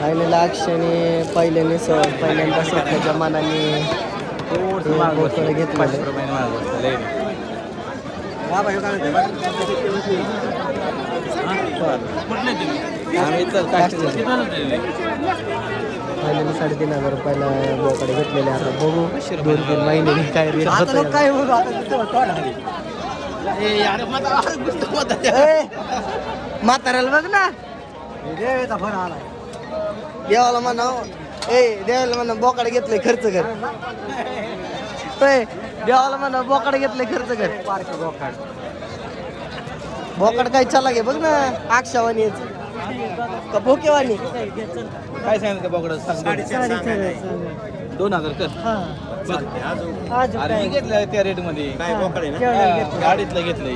Final अक्षने पहिल्याने स पहिल्यांदा स्वतःच्या मनाने बोकडं घेतलं फायनली साडेतीन हजार रुपयाला बोकडे घेतलेले आता बघू. दोन तीन महिने काय रेट होतं काय ए, म्हाताऱ्याला बघ ना. देवेचा फोन आला देवाला म्हणा ए देवाला म्हणा बोकाड घेतलंय खर्च कर. देवाला म्हणा बोकाड घेतलंय खर्च कर. पार्क बोकाड बोकाड काय चला घे बघ ना अक्षावानी का भोकेवानी काय सांगितलं का बघड दोन हजार कर. अरे मी घेतलं त्या रेटमध्ये गाडीतलं घेतलंय.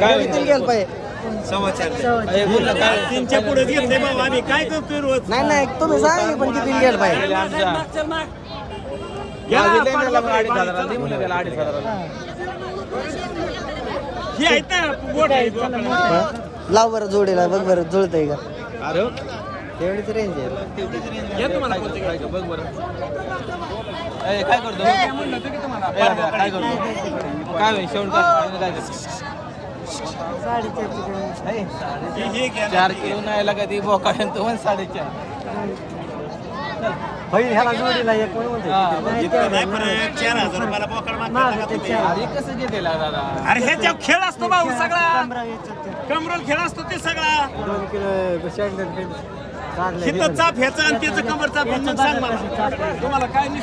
काय किती गेल पाहिजे? काय तीनच्या पुढे घेतले बाबा आम्ही काय करतोय रोज? नाही नाही तुम्ही पण किती गेल पाहिजे हा. ही आहेत ना बोट आहे. हा? लाव बरं जोडीला बघ बरं जुळतंय का? अरे हो. तेवढीच रेंज आहे. घे तुम्हाला कोणते काय बघ बरं. काय करतो? काय करतो? काय होईल? शेवट काय चार किलो नाही लागा ती बोकाड आणि तो पण साडेचार. बहीण ह्याला जोडीला एक चार हजार रुपयाला बोकड मागतात का तुम्ही? अरे कसं घेते दादा? अरे ह्याच्या खेळ असतो भाऊ सगळा. कमरोल खेळ असतो ते सगळा. दोन किलो शेंगदाणे काढले हिथं चाप ह्याचा आणि त्याचं कमर चाप ह्याचं. सांग मला. तुम्हाला काय नाही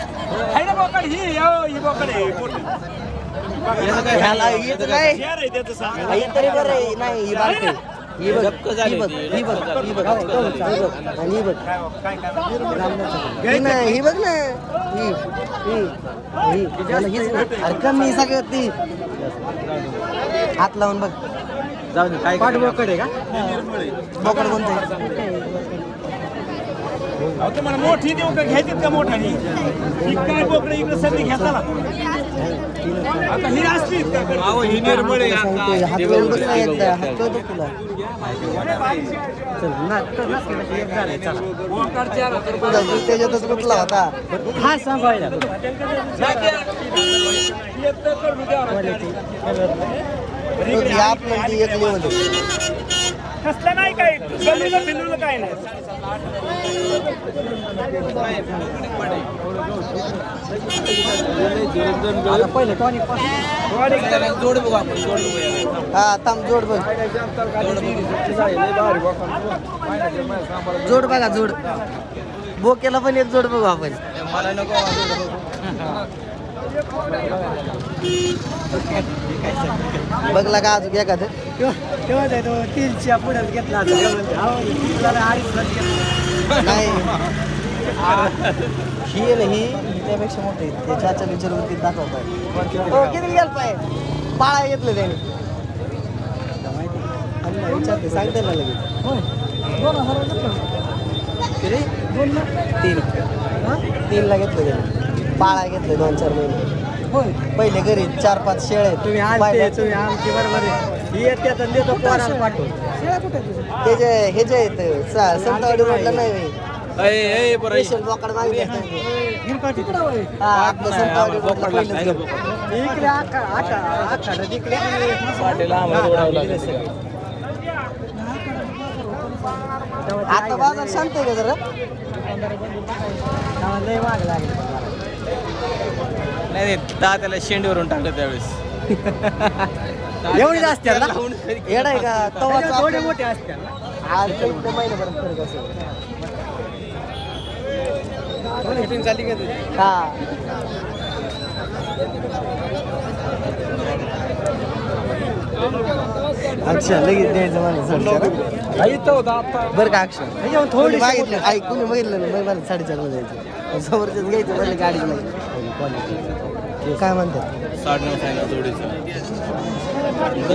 बोकड ही बोकड आहे? ह्याला इथं काय ही तरी बरं आहे नाही ही आहे. ही बघ ही बघ ती, ही बघ ही बघ आणि ही बघ ही नाही ही बघ ना ही ही ही ह्याला हीच ना. अरे कमी सगळं ती हात लावून बघ जाऊ दे काय पाठ बोकड आहे का बोकड कोणतं आहे? अहो, तुम्हाला मोठी देऊ का घ्यायची का मोठा ही काय बोकडे इकडे सगळी घेता ही ही निर्मळ आहे. सांगतोय हात लावून बघ ना एकदा हात कळतो तुला. चल ना तर नसलं की एक झालंय चला. जीव त्याच्यातच कुठला होता? हा सांभाळला. ती आप म्हणती एक लिहून कसलं नाही काय गल्लीला फिरवलं काय नाही आता पहिले टॉनिकपासून जोड बघू आपण जोड हा थांब जोड बघ. जोड बघा जोड. बोकेला पण एक जोड बघू आपण. मला नको बघला का अजून एखादं? तेव्हा तो तीनच्या पुढे घेतला घेतला. नाही. ही ही त्यापेक्षा मोठी आहे. ते चाचा विचारवरती दाखवत हो किती गेल पाळा घेतलं त्याने. विचारते सांगते ना लगेच. दोन हजार घेतलं. किती? दोन ना? तीन? तीनला घेतलं त्याने. पाळा घेतलं दोन चार महिने. पहिले घरी चार पाच शेळे तुम्ही तुम्ही आमची बरोबर आहे. ही जे हे जे आहेत संतवाडी रोडला नाही स्पेशल बोकड. हा. बोकड. इकडे. आखा आखा आखा तिकडे. आता बाजार शांत आहे का जरा? लय लागले नाही नाही दहा त्याला शेंडीवरून टाकलं त्यावेळेस. एवढी जास्त आहे ना? येड आहे का? तवाच थोडे मोठे असते ना. आज महिन्यापर्यंत फरक असेल. फिटिंग झाली का तुझी? हा. अक्षर लगेच द्यायचं मला साडेचार. बरं का अक्षर? थोडी मागितलं. आई कोणी मागितलं नाही मग मला साडेचारला द्यायचं. समोरच्याच घ्यायचं म्हणलं गाडी नाही. काय म्हणतात? साडेनऊ सांगितलं जोडीचं.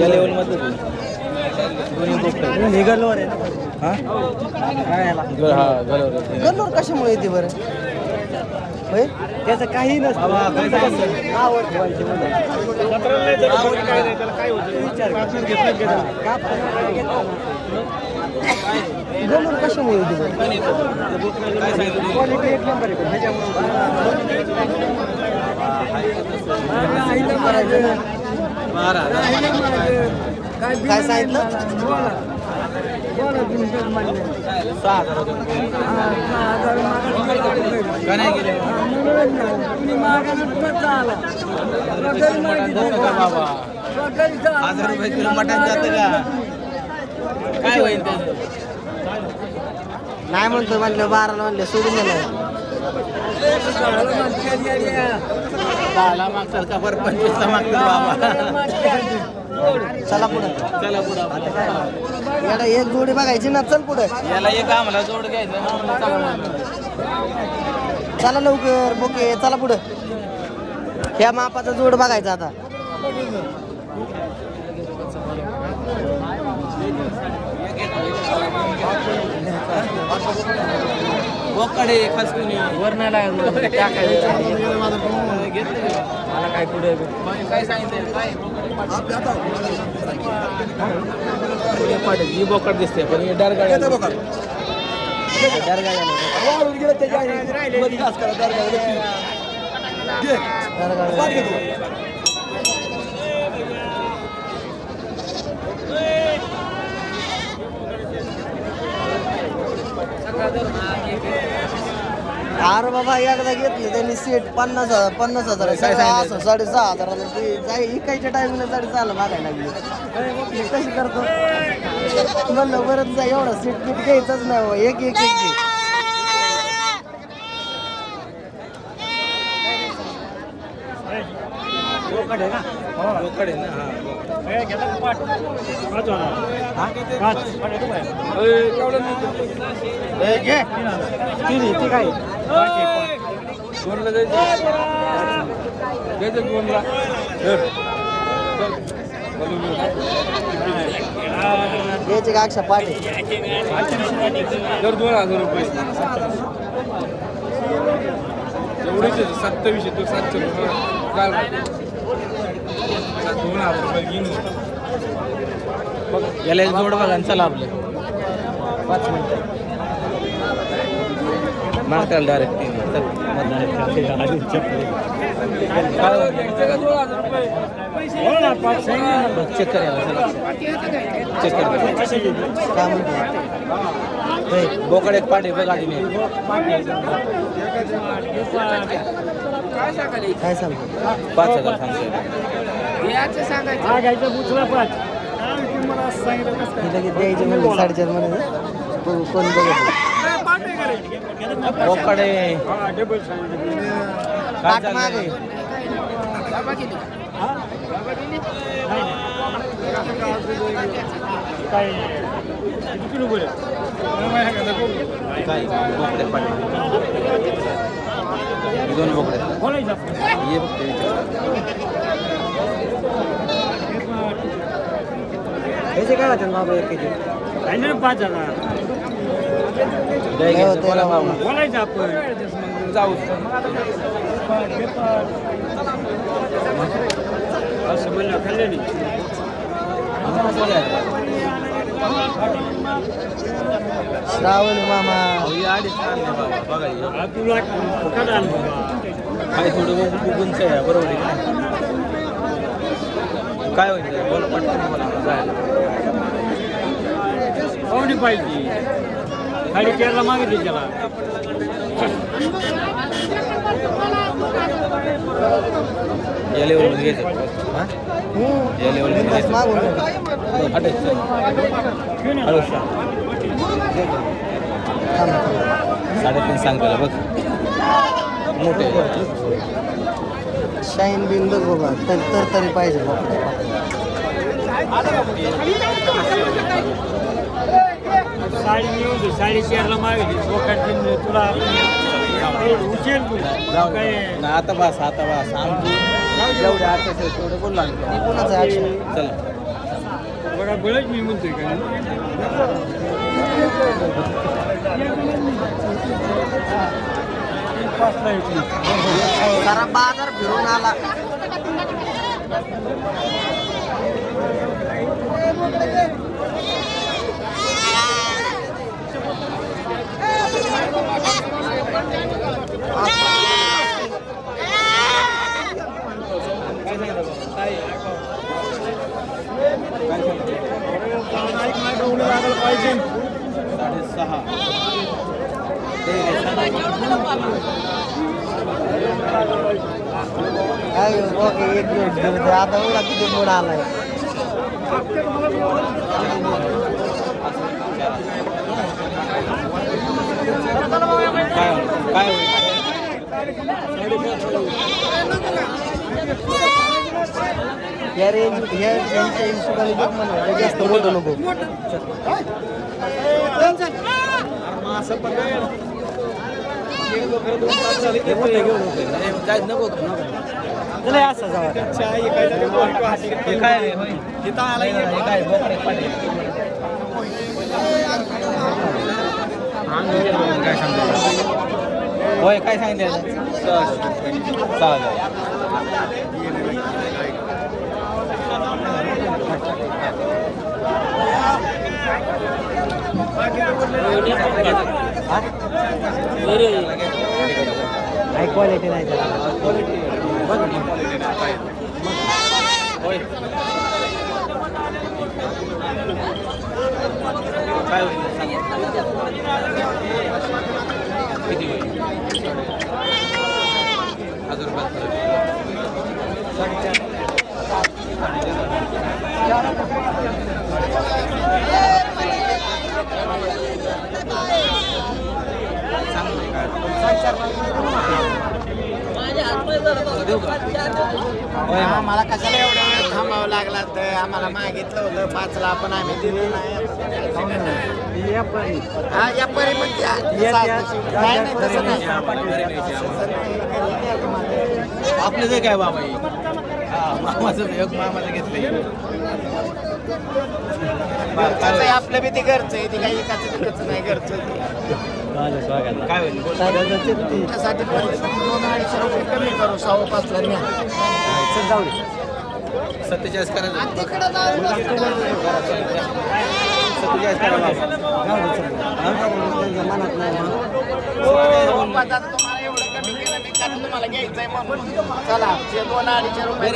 या लेवलमधलं निघालोवर आहे ना? तू हा गलोर कशामुळे येते बरं? होय? त्याचं काही नसतं. आवड ठेवायची विचार कर. काप करायला घेतलं? ना. गल्लोर कशामुळे क्वालिटी एक नंबर आहे. पण काय सांगितलं? सहा हजार रुपये का नाही गेले बाबा हजार रुपये किलो मटण जातं का काय होईल त्याचं नाही म्हणतो म्हणलं बाराला म्हणलं सोडून दिलं. मागचाल का बरं पंचवीसला मागतात बाबा चला पुढं. चला पुढं याला एक जोडी बघायची ना चल पुढं. याला एक आम्हाला जोड घ्यायचं. चला लवकर बोके चला पुढं. ह्या मापाचा जोड बघायचा आता. बोकडे खास कोणी? वर नाही लागत घेतलं? मला काय पुढे काय सांगितलं काय बोकड ही बोकड दिसते पण ही डरगाड्या अरे बाबा एकदा घेतले त्यांनी सीट पन्नास हजार पन्नास हजार? असं साडेसहा हजाराला ते जाय इकायच्या टायमिंगला साडेसहाला मागायला लागली मी कशी करतो म्हणलं बरंच जा एवढा सीट पीट घ्यायचंच नाही बाबा. एक एक एक घे. बोकड आहे ना? हा. ए, घे. तिन्ही ती काय? दोनला जायचं? जायचं दोनला. घ्यायचे का अक्षा पाटे दर दोन हजार रुपये. एवढेच सत्तावीसशे तो सातशे रुपये. दोन हजार रुपये घेऊन याला एक जोड बघा चला आपलं. पाच मिनिट. मागताल डायरेक्ट चेक करायला चेक करा बोकड एक पाठी बघा काय सांगतो पाच हजार हा हे लगेच द्यायचे म्हणजे साडेचारमध्ये. कोण बघत बोकड हा पाठ माग? आहे काय? किती किलो बोल काय? बोकडे पाठी दोन बोकडे. ये बघते ह्याचे काय वाटतं बाबा एक ना पाच हजार. हो. बोलायचं आपण. जाऊ. असं म्हणलं खाल्लं नाही. श्रावण मामा. हे. हा तुला काय थोडं उंच आहे बरोबर आहे? काय होईल? बोला पटकन बोला जायला. पाहुणे पाहिजे साडे चारला मागितली त्याला. या लेवलमध्ये घ्यायचं. या लेवलमध्ये घ्यायचं. साडेतीन सांग त्याला बघ. मोठे. शाईन बिन बघ बाबा तर तर तरी पाहिजे. साडी मिळून साडे तुला उचल काय? ना आता बस आता बस. आमची जेवढे आता तेवढं बोल कोणाचं आहे अक्षय चला. बघा बळच मी म्हणतोय पाचला बाजार फिरून आला Thank. ओके एक मिनिट करते आता एवढा किती मोड आलाय काय काय या रेंज ह्या रेंजच्या हिशोबाने बघ म्हणा जास्त मोठं नको जायचं नको तुला असं जावा काय होय? काय बोकडे पाटील होय काय सांगितलं चालेल हजार हाय क्वालिटी नाही त्याला होय काय होईल किती होईल हजार रुपयात आम्हाला कशाला एवढा वेळ थांबावं लागला तर? आम्हाला मागितलं होतं पाचला पण आम्ही दिलं नाही. हा या परी द्या. नाही नाही. तसं नाही. आपलं जे काय बाबा मामाचं एक मामाचं घेतलं आपलं बी ते घरचं आहे. ते काही एकाचं नाही घरचं ते. काय होईल? त्यासाठी दोन अडीचशे रुपये कमी करू सव्वा पाचला न्या. जाऊ सत्तेचाळीस करायचं सत्तेचाळीस करायला आता तुम्हाला एवढं कमी केलं मी कारण तुम्हाला घ्यायचंय म्हणून. चला दोन अडीचशे रुपये.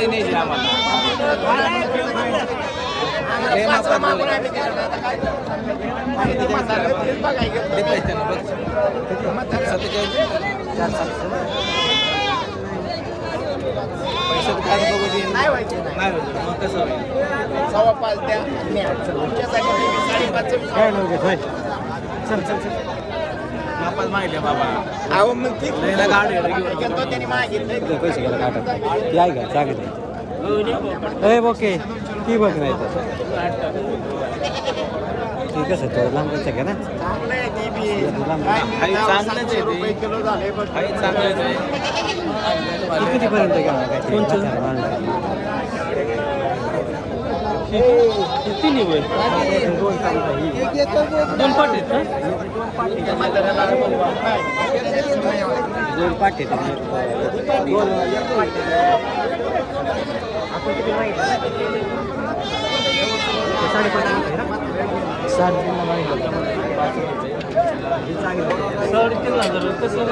सव्वा पाच द्या होय चल चल चल मापात मागितले बाबा. अहो मग ती लयला गाडी आहे, लगेच. घेतो त्यांनी मागितलं. पैसे गेला काटा याय का जागे ए ओके ती बघ नाही ती कसं थोडं लांबच आहे का ना आहे आहे आहे. कितीपर्यंत गेला काय? ते? दोन दोन पाट आहेत. दोन पाटे ना साडेतीनला मागितलं. साडेतीन हजार कसं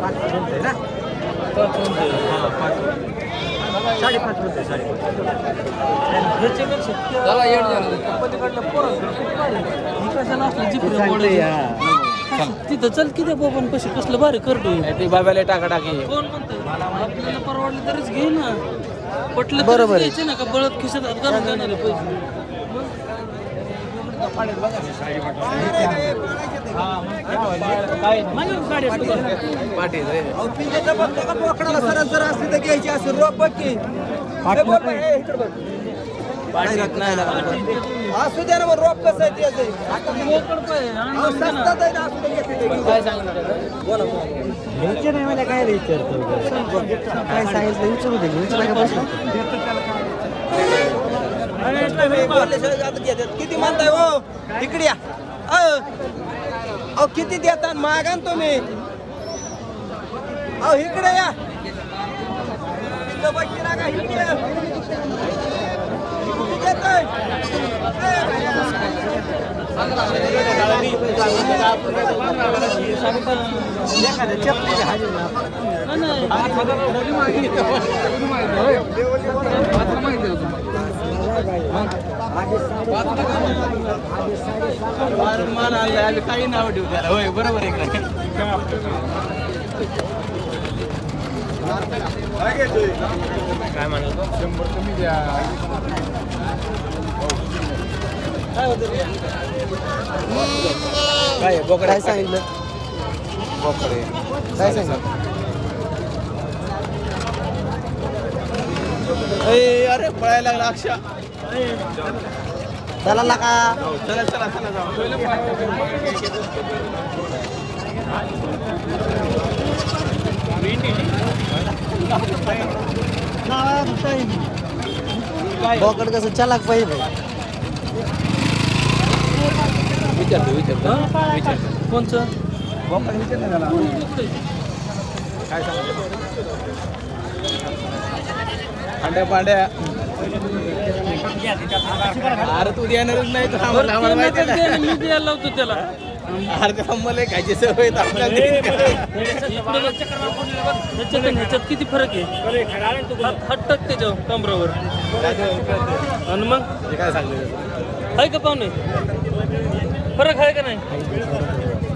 पाच म्हणतोय ना साडेपाच म्हणतोय साडेपाच. तिथं चल किती बाबा कशी कसलं भारी करतोय ते बाबाला टाका टाकी कोण म्हणतोय आपल्याला परवडलं तरीच घे ना. पटलं बरोबर ना का? बळत खिशात हात घालून देणार आहे पैसे. माझ्या गाडी आहे तुझ्या. पाटील रे पाच नको. मोकळं पाय, आणून दे ना. काय सांगितलं घ्यायचे नाही मला काय विचारतो काय सांगितलं विचारू दे विचारा जात घेतात. किती म्हणताय हो? इकडे या. अहो किती देतात मागा तुम्ही? अहो इकडे या. इथं बघी ना का इकडे या. किती देताय? मान आणलाय आम्ही काही नाव ठेवू त्याला होय बरोबर आहे काय म्हणाल शंभर कमी द्या. काय बोकडा काय सांगितलं? बोकडे काय सांगितलं? अरे पळायला लागला अक्षा त्याला लाका. चला चला चला जाऊ. बोकड कसं चलाक पाहिजे. विचारतो विचारतो. विचारतो. कोणचं? काय सांगतो अंड्या पांड्या अरे तू देणारच नाही तर आम्हाला आम्हाला माहिती आहे ना. मी द्यायला लावतो त्याला. अरे मला खायची सवय तर आपल्याला? ह्याच्यात आणि ह्याच्यात किती फरक आहे? हात हात टाक त्याच्यावर कमरावर आणि मग काय सांगतो आहे का पाहुणे? फरक आहे का नाही?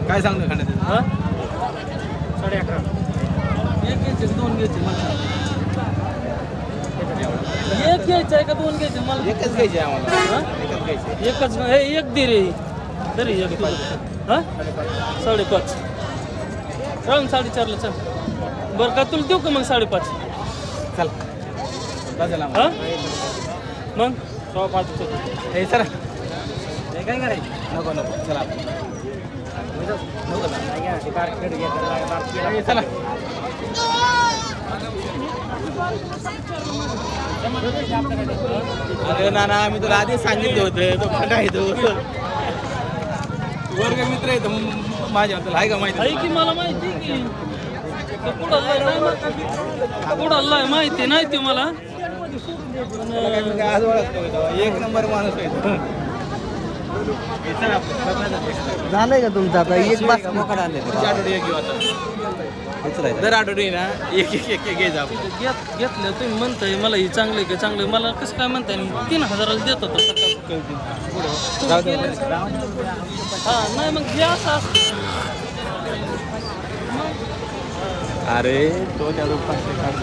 काय सांगतो खाण्यात? हा? साडे अकरा. एक घ्यायचे दोन घ्यायचे? मला एक घ्यायचं आहे का दोन घ्यायचे? मला एकच घ्यायची आम्हाला. हा? एकच घ्यायची. एकच हे एक दे रे. तरी एक हा? साडेपाच. राहून साडेचारला चल. बरं का तुला देऊ का मग साडेपाच? चल. बसेल हा? मग? सव्वा पाच हे चला हे काय करायचं? नको नको. चला. नको ना. चला. अरे ना ना मी तुला आधीच सांगितलं होतं. तो खटा आहे तो. वर्ग मित्र आहे तो. म- माझ्या तुला आहे का माहिती? आहे की मला माहिती की? कुडाला आहे माहिती. नाही ते मला. एक नंबर माणूस आहे तो. हे चला, बघण्याचं. झालंय का तुमचं आता? एक बास आता. दर आठवडी ना एक एक एक एक घ्यायचं आपण घेत घेतलं तुम्ही म्हणताय मला ही चांगलं आहे का चांगलं मला कसं काय म्हणताय? तीन हजाराला देत होतो. हा नाही मग जे असं असतं अरे तो त्या काढ